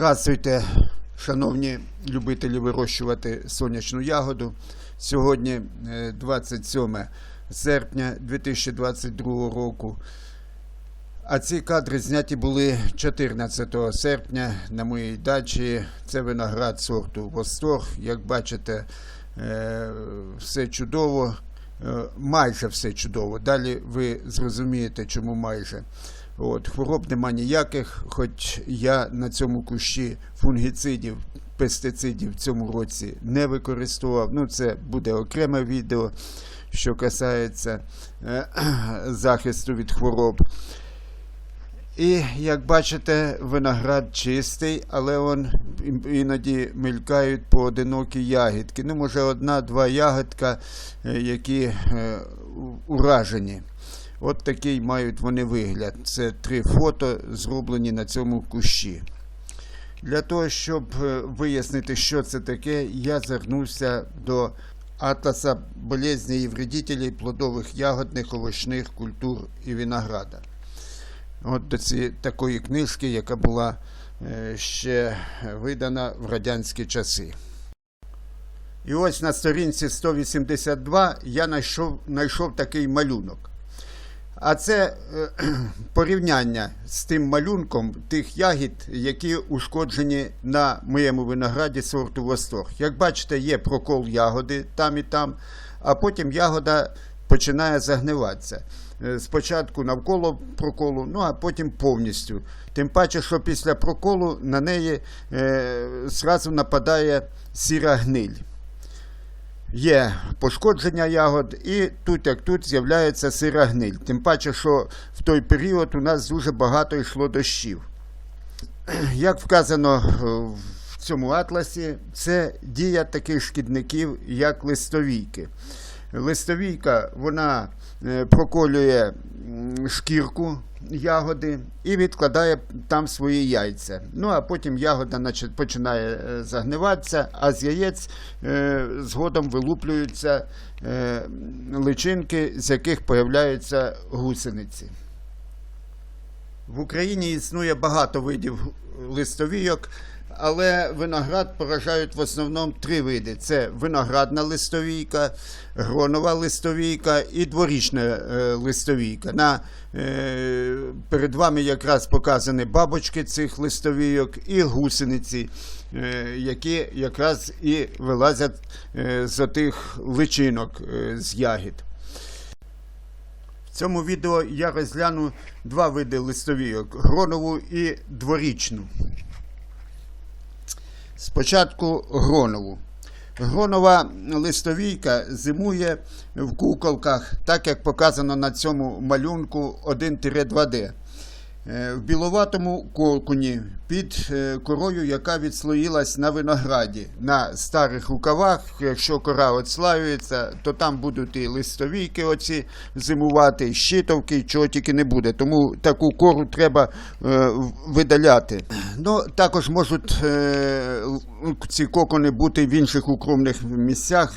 Здравствуйте, шановні любителі вирощувати сонячну ягоду. Сьогодні е, 27 серпня 2022 року. А ці кадри зняті були 14 серпня на моїй дачі. Це виноград сорту Восторг. Як бачите, е, все чудово, е, майже все чудово. Далі ви зрозумієте, чому майже. От, хвороб нема ніяких, хоч я на цьому кущі фунгіцидів, пестицидів в цьому році не використовував. Ну, це буде окреме відео, що касається е, захисту від хвороб. І як бачите, виноград чистий, але он іноді мелькають поодинокі ягідки. Ну, може, одна-два ягодка, е, які е, уражені. От такий мають вони вигляд. Це три фото, зроблені на цьому кущі. Для того, щоб е, вияснити, що це таке, я звернувся до Атласа болезней і вредителей плодових ягодних, овочних культур і винограда. От до ці, такої книжки, яка була е, ще видана в радянські часи. І ось на сторінці 182 я знайшов такий малюнок. А це е, порівняння з тим малюнком тих ягід, які ушкоджені на моєму винограді сорту Восторг. Як бачите, є прокол ягоди там і там, а потім ягода починає загниватися. Е, Спочатку навколо проколу, ну а потім повністю. Тим паче, що після проколу на неї е, зразу нападає сіра гниль є пошкодження ягод, і тут, як тут, з'являється сира гниль. Тим паче, що в той період у нас дуже багато йшло дощів. Як вказано е, в цьому атласі, це дія таких шкідників, як листовійки. Листовійка вона е, проколює шкірку ягоди і відкладає там свої яйця. Ну а потім ягода починає е, загниватися, а з яєць е, згодом вилуплюються е, личинки, з яких появляються гусениці. В Україні існує багато видів листовійок, але виноград поражають в основному три види: це виноградна листовійка, гронова листовійка і дворічна е, листовійка. На, е, перед вами якраз показані бабочки цих листовійок і гусениці, е, які якраз і вилазять е, з отих личинок е, з ягід. В цьому відео я розгляну два види листовійок гронову і дворічну. Спочатку гронову. Гронова листовійка зимує в куколках, так як показано на цьому малюнку 1-2D. Е, В біловатому кокуні під е, корою, яка відслоїлась на винограді. На старих рукавах, якщо кора отслаюється, то там будуть і листовійки оці зимувати, і щитовки, чого тільки не буде. Тому таку кору треба е, видаляти. Ну, також можуть ці кокони бути в інших укромних місцях,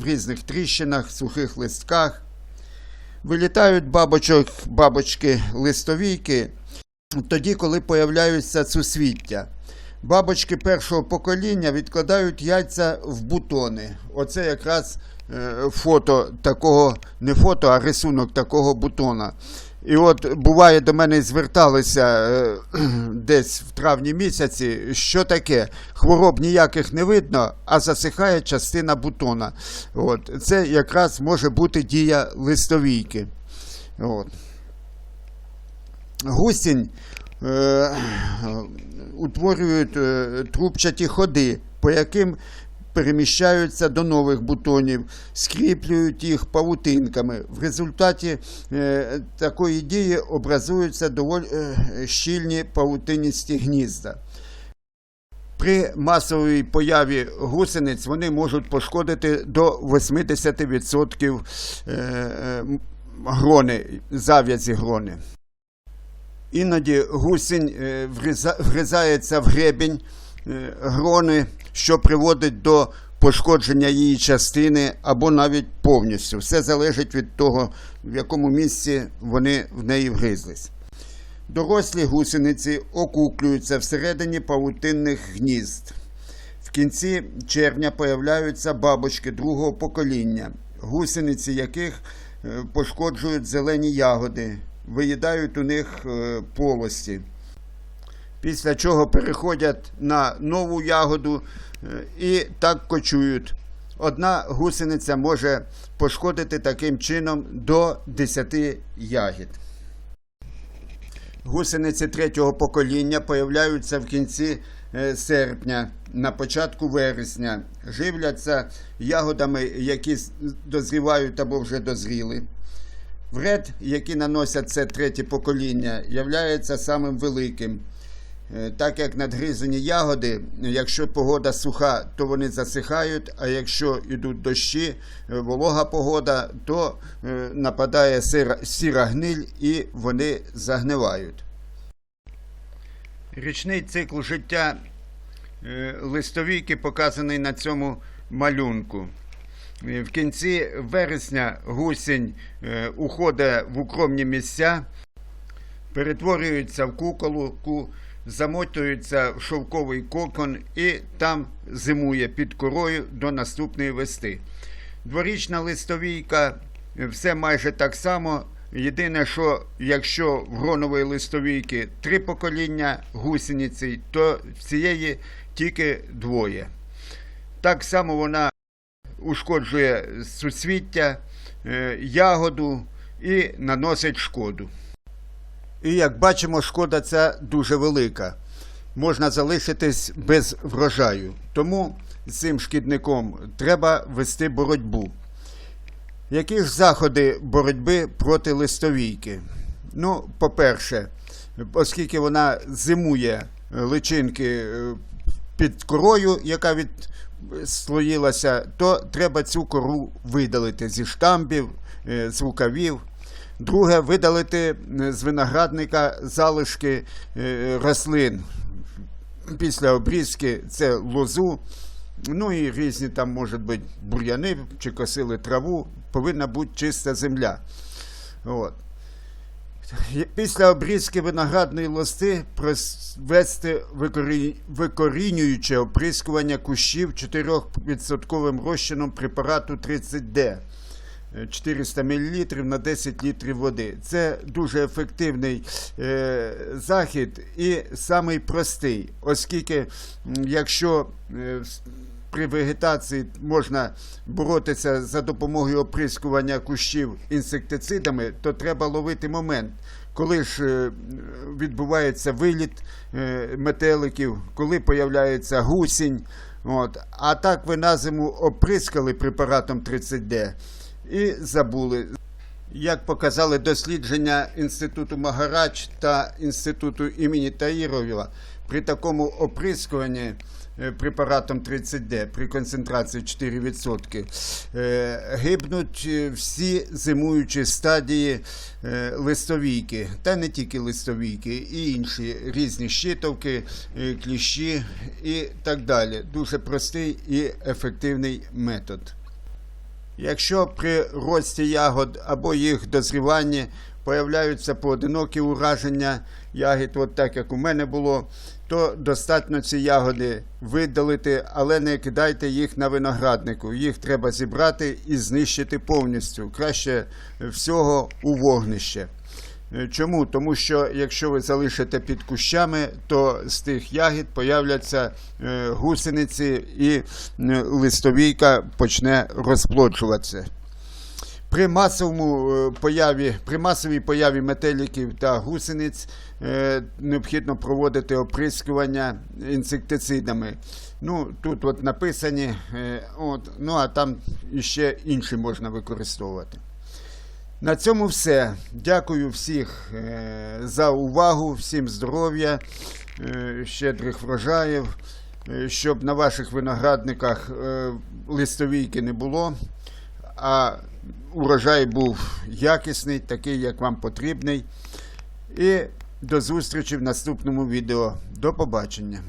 в різних тріщинах, сухих листках. Вилітають бабочок, бабочки листовійки тоді, коли появляються цусвіття. Бабочки першого покоління відкладають яйця в бутони. Оце якраз е, фото такого, не фото, а рисунок такого бутона. І от буває до мене зверталися е, десь в травні місяці, що таке? Хвороб ніяких не видно, а засихає частина бутона. От. Це якраз може бути дія листовійки. От. Гусінь е, утворюють е, трубчаті ходи, по яким переміщаються до нових бутонів, скріплюють їх павутинками. В результаті е, такої дії образуються доволі е, щільні павутиністі гнізда. При масовій появі гусениць вони можуть пошкодити до 80% е, е, грони, зав'язі грони. Іноді гусінь е, вгризається в гребінь е, грони, що приводить до пошкодження її частини або навіть повністю. Все залежить від того, в якому місці вони в неї вгризлись. Дорослі гусениці окуклюються всередині павутинних гнізд. В кінці червня появляються бабочки другого покоління, гусениці яких е, пошкоджують зелені ягоди, виїдають у них е, полості. Після чого переходять на нову ягоду е, і так кочують. Одна гусениця може пошкодити таким чином до 10 ягід. Гусениці третього покоління появляються в кінці е, серпня, на початку вересня. Живляться ягодами, які дозрівають або вже дозріли. Вред, який наносять це третє покоління, являється самим великим. Е, Так як надгризані ягоди, якщо погода суха, то вони засихають, а якщо йдуть дощі, е, волога погода, то е, нападає сира, сіра гниль і вони загнивають. Річний цикл життя листовійки показаний на цьому малюнку. Е, В кінці вересня гусінь е, уходить в укромні місця, перетворюється в куколку, замотується в шовковий кокон і там зимує під корою до наступної вести. Дворічна листовійка е, все майже так само. Єдине, що якщо в гронової листовійки три покоління гусениці, то цієї тільки двоє. Так само вона ушкоджує суцвіття, е, ягоду і наносить шкоду. І як бачимо, шкода ця дуже велика. Можна залишитись без врожаю. Тому з цим шкідником треба вести боротьбу. Які ж заходи боротьби проти листовійки? Ну, по-перше, оскільки вона зимує личинки е, під корою, яка відслоїлася, то треба цю кору видалити зі штамбів, е, з рукавів. Друге, видалити е, з виноградника залишки е, рослин. Після обрізки це лозу, ну і різні там можуть бути бур'яни чи косили траву, повинна бути чиста земля. От. Після обрізки виноградної лости провести викорінююче оприскування кущів 4% розчином препарату 30D. 400 мл на 10 літрів води. Це дуже ефективний е, захід і самий простий, оскільки якщо е, при вегетації можна боротися за допомогою оприскування кущів інсектицидами, то треба ловити момент. Коли ж е, відбувається виліт е, метеликів, коли появляється гусінь. От. А так ви на зиму оприскали препаратом 30D і забули. Як показали дослідження Інституту Магарач та Інституту імені Таїровіва, при такому оприскуванні е, препаратом 30D при концентрації 4% е, гибнуть е, всі зимуючі стадії листовійки, та не тільки листовійки, і інші різні щитовки, кліщі і так далі. Дуже простий і ефективний метод. Якщо при рості ягод або їх дозріванні появляються поодинокі ураження ягід, от так як у мене було, то достатньо ці ягоди видалити, але не кидайте їх на винограднику. Їх треба зібрати і знищити повністю. Краще всього у вогнище. Е, Чому? Тому що якщо ви залишите під кущами, то з тих ягід появляться е, гусениці і е, листовійка почне розплоджуватися. При масовому появі, при масовій появі метеликів та гусениць необхідно проводити оприскування інсектицидами. Ну, тут от написані, от, ну а там іще інші можна використовувати. На цьому все. Дякую всіх е, за увагу, всім здоров'я, е, щедрих врожаїв, е, щоб на ваших виноградниках листовійки не було, а урожай був якісний, такий, як вам потрібний. І до зустрічі в наступному відео. До побачення.